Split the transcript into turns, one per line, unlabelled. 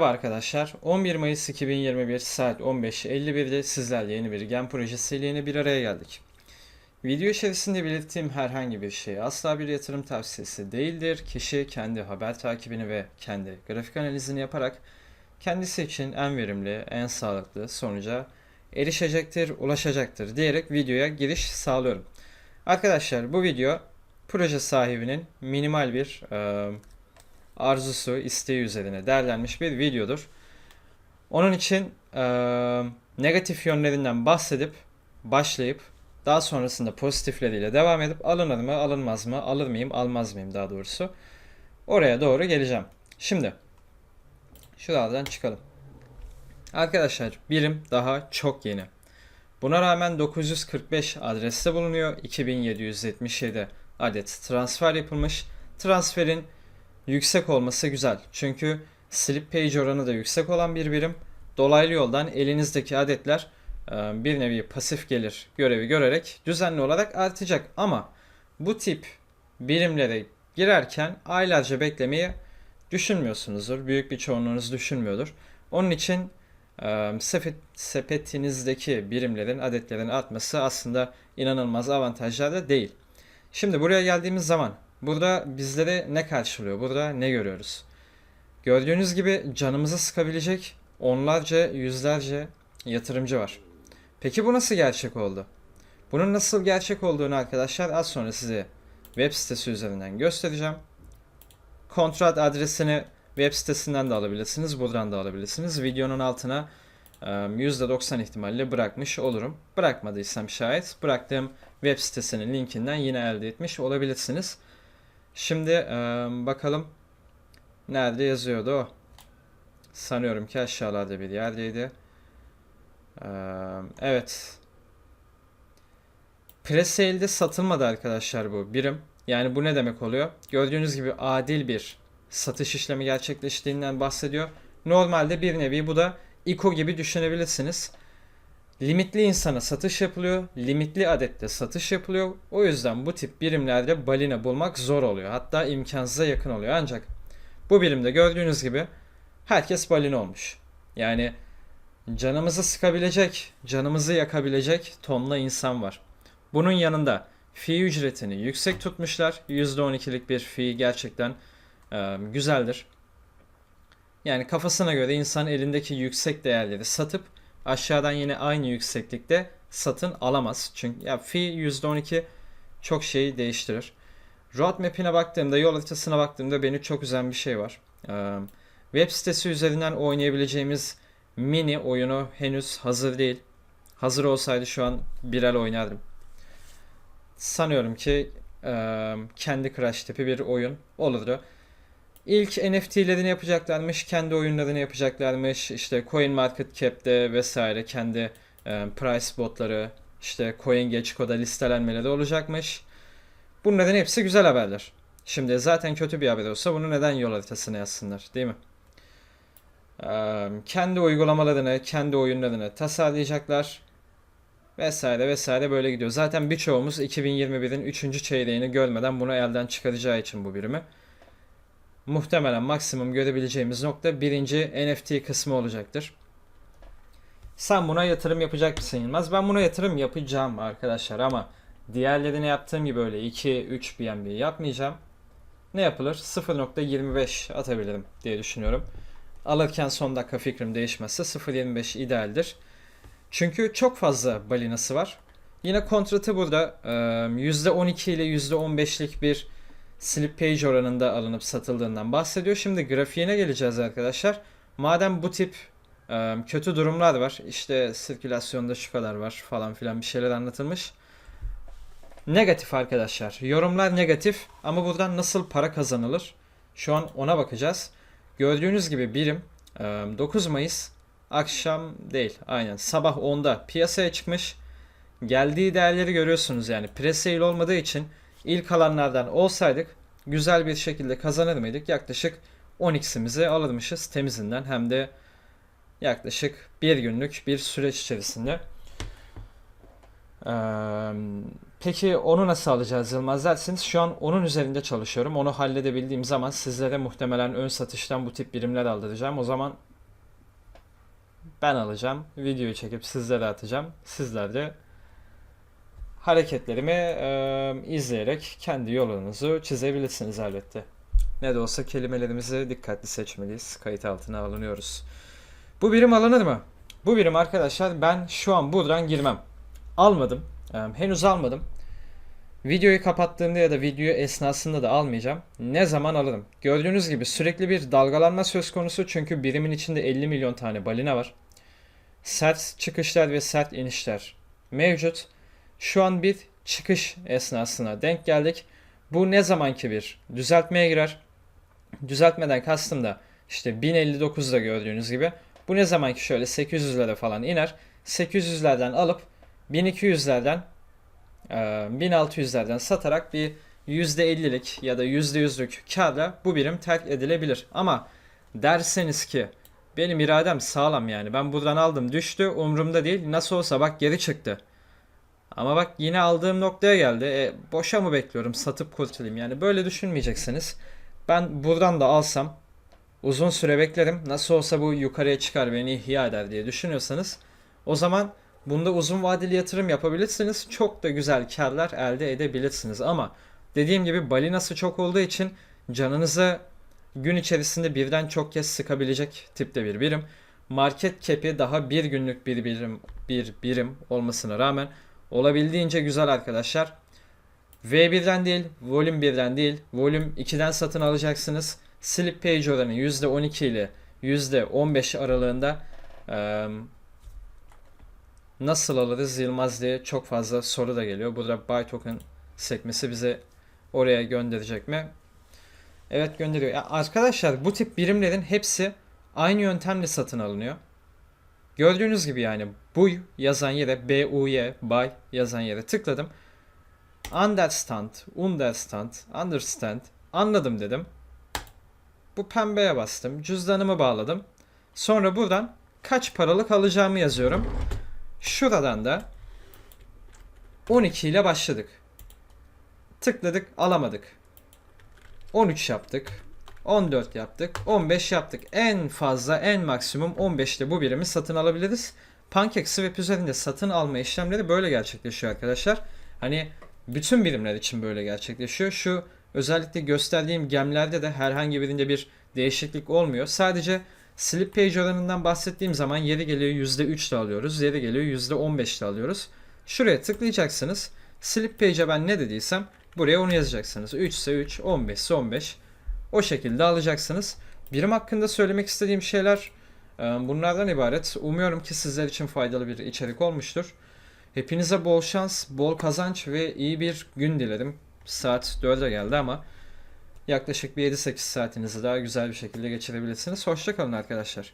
Merhaba arkadaşlar. 11 Mayıs 2021 saat 15.51'de sizlerle yeni bir gen projesiyle yeni bir araya geldik. Video içerisinde belirttiğim herhangi bir şey asla bir yatırım tavsiyesi değildir. Kişi kendi haber takibini ve kendi grafik analizini yaparak kendisi için en verimli, en sağlıklı sonuca erişecektir, ulaşacaktır diyerek videoya giriş sağlıyorum. Arkadaşlar bu video proje sahibinin minimal bir eee arzusu, isteği üzerine değerlenmiş bir videodur. Onun için eee, negatif yönlerinden bahsedip başlayıp daha sonrasında pozitifleriyle devam edip alınır mı, alınmaz mı, alır mıyım, almaz mıyım daha doğrusu. Oraya doğru geleceğim. Şimdi şuradan çıkalım. Arkadaşlar birim daha çok yeni. Buna rağmen 945 adreste bulunuyor. 2777 adet transfer yapılmış. Transferin yüksek olması güzel. Çünkü slip page oranı da yüksek olan bir birim. Dolaylı yoldan elinizdeki adetler e, bir nevi pasif gelir görevi görerek düzenli olarak artacak. Ama bu tip birimlere girerken aylarca beklemeyi düşünmüyorsunuzdur. Büyük bir çoğunluğunuz düşünmüyordur. Onun için e, sepet, sepetinizdeki birimlerin, adetlerin artması aslında inanılmaz avantajlar da değil. Şimdi buraya geldiğimiz zaman Burada bizlere ne karşılıyor? Burada ne görüyoruz? Gördüğünüz gibi canımızı sıkabilecek onlarca, yüzlerce yatırımcı var. Peki bu nasıl gerçek oldu? Bunun nasıl gerçek olduğunu arkadaşlar az sonra size web sitesi üzerinden göstereceğim. Kontrat adresini web sitesinden de alabilirsiniz, buradan da alabilirsiniz. Videonun altına e, %90 ihtimalle bırakmış olurum. Bırakmadıysam şayet bıraktığım web sitesinin linkinden yine elde etmiş olabilirsiniz. Şimdi e, bakalım nerede yazıyordu o. Sanıyorum ki aşağılarda bir yerdeydi. E, evet. Presale'de satılmadı arkadaşlar bu birim. Yani bu ne demek oluyor? Gördüğünüz gibi adil bir satış işlemi gerçekleştiğinden bahsediyor. Normalde bir nevi bu da ICO gibi düşünebilirsiniz. Limitli insana satış yapılıyor, limitli adette satış yapılıyor. O yüzden bu tip birimlerde balina bulmak zor oluyor. Hatta imkansıza yakın oluyor. Ancak bu birimde gördüğünüz gibi herkes balina olmuş. Yani canımızı sıkabilecek, canımızı yakabilecek tonla insan var. Bunun yanında fi ücretini yüksek tutmuşlar. %12'lik bir fi gerçekten e, güzeldir. Yani kafasına göre insan elindeki yüksek değerleri satıp aşağıdan yine aynı yükseklikte satın alamaz. Çünkü ya fi %12 çok şeyi değiştirir. Roadmap'ine baktığımda, yol haritasına baktığımda beni çok üzen bir şey var. Ee, web sitesi üzerinden oynayabileceğimiz mini oyunu henüz hazır değil. Hazır olsaydı şu an birer oynardım. Sanıyorum ki e, kendi Crash tipi bir oyun olurdu. İlk NFT'lerini yapacaklarmış, kendi oyunlarını yapacaklarmış. İşte CoinMarketCap'te vesaire kendi e, price botları, işte CoinGecko'da listelenmeleri olacakmış. Bunların hepsi güzel haberler. Şimdi zaten kötü bir haber olsa bunu neden yol haritasına yazsınlar, değil mi? Ee, kendi uygulamalarını, kendi oyunlarını tasarlayacaklar. Vesaire vesaire böyle gidiyor. Zaten birçoğumuz 2021'in 3. çeyreğini görmeden bunu elden çıkaracağı için bu birimi muhtemelen maksimum görebileceğimiz nokta birinci NFT kısmı olacaktır. Sen buna yatırım yapacak mısın Yılmaz? Ben buna yatırım yapacağım arkadaşlar ama diğerlerine yaptığım gibi öyle 2-3 BNB yapmayacağım. Ne yapılır? 0.25 atabilirim diye düşünüyorum. Alırken son dakika fikrim değişmezse 0.25 idealdir. Çünkü çok fazla balinası var. Yine kontratı burada %12 ile %15'lik bir slip page oranında alınıp satıldığından bahsediyor. Şimdi grafiğine geleceğiz arkadaşlar. Madem bu tip e, kötü durumlar var. işte sirkülasyonda şu kadar var falan filan bir şeyler anlatılmış. Negatif arkadaşlar. Yorumlar negatif ama buradan nasıl para kazanılır? Şu an ona bakacağız. Gördüğünüz gibi birim 9 Mayıs akşam değil aynen sabah 10'da piyasaya çıkmış. Geldiği değerleri görüyorsunuz yani pre-sale olmadığı için ilk alanlardan olsaydık güzel bir şekilde kazanır mıydık? Yaklaşık 10x'imizi alırmışız temizinden hem de yaklaşık bir günlük bir süreç içerisinde. Ee, peki onu nasıl alacağız Yılmaz dersiniz. Şu an onun üzerinde çalışıyorum. Onu halledebildiğim zaman sizlere muhtemelen ön satıştan bu tip birimler aldıracağım. O zaman ben alacağım. Videoyu çekip sizlere atacağım. Sizler de hareketlerimi e, izleyerek kendi yolunuzu çizebilirsiniz elbette. Ne de olsa kelimelerimizi dikkatli seçmeliyiz. Kayıt altına alınıyoruz. Bu birim alınır mı? Bu birim arkadaşlar ben şu an buradan girmem. Almadım. Ee, henüz almadım. Videoyu kapattığımda ya da video esnasında da almayacağım. Ne zaman alırım? Gördüğünüz gibi sürekli bir dalgalanma söz konusu çünkü birimin içinde 50 milyon tane balina var. Sert çıkışlar ve sert inişler mevcut. Şu an bir çıkış esnasına denk geldik. Bu ne zamanki bir düzeltmeye girer. Düzeltmeden kastım da işte 1059'da gördüğünüz gibi. Bu ne zamanki şöyle 800'lere falan iner. 800'lerden alıp 1200'lerden e, 1600'lerden satarak bir %50'lik ya da %100'lük karla bu birim terk edilebilir. Ama derseniz ki benim iradem sağlam yani ben buradan aldım düştü umurumda değil nasıl olsa bak geri çıktı. Ama bak yine aldığım noktaya geldi. E, boşa mı bekliyorum satıp kurtulayım yani böyle düşünmeyeceksiniz. Ben buradan da alsam uzun süre beklerim. Nasıl olsa bu yukarıya çıkar beni ihya eder diye düşünüyorsanız o zaman bunda uzun vadeli yatırım yapabilirsiniz. Çok da güzel karlar elde edebilirsiniz. Ama dediğim gibi balinası çok olduğu için canınızı gün içerisinde birden çok kez sıkabilecek tipte bir birim. Market cap'i daha bir günlük bir birim bir birim olmasına rağmen olabildiğince güzel arkadaşlar. V1'den değil, Volume 1'den değil, Volume 2'den satın alacaksınız. Slip page oranı %12 ile %15 aralığında eee, nasıl alırız Yılmaz diye çok fazla soru da geliyor. Burada buy token sekmesi bize oraya gönderecek mi? Evet gönderiyor. Ya arkadaşlar bu tip birimlerin hepsi aynı yöntemle satın alınıyor. Gördüğünüz gibi yani bu yazan yere B-U-Y buy yazan yere tıkladım. Understand, understand, understand anladım dedim. Bu pembeye bastım. Cüzdanımı bağladım. Sonra buradan kaç paralık alacağımı yazıyorum. Şuradan da 12 ile başladık. Tıkladık alamadık. 13 yaptık. 14 yaptık. 15 yaptık. En fazla en maksimum 15'te bu birimi satın alabiliriz. PancakeSwap üzerinde satın alma işlemleri böyle gerçekleşiyor arkadaşlar. Hani bütün birimler için böyle gerçekleşiyor. Şu özellikle gösterdiğim gemlerde de herhangi birinde bir değişiklik olmuyor. Sadece slip page oranından bahsettiğim zaman yeri geliyor %3 de alıyoruz. Yeri geliyor %15 de alıyoruz. Şuraya tıklayacaksınız. Slip page'e ben ne dediysem buraya onu yazacaksınız. 3 ise 3, 15 ise 15. O şekilde alacaksınız. Birim hakkında söylemek istediğim şeyler e, bunlardan ibaret. Umuyorum ki sizler için faydalı bir içerik olmuştur. Hepinize bol şans, bol kazanç ve iyi bir gün dilerim. Saat 4'e geldi ama yaklaşık bir 7-8 saatinizi daha güzel bir şekilde geçirebilirsiniz. Hoşçakalın arkadaşlar.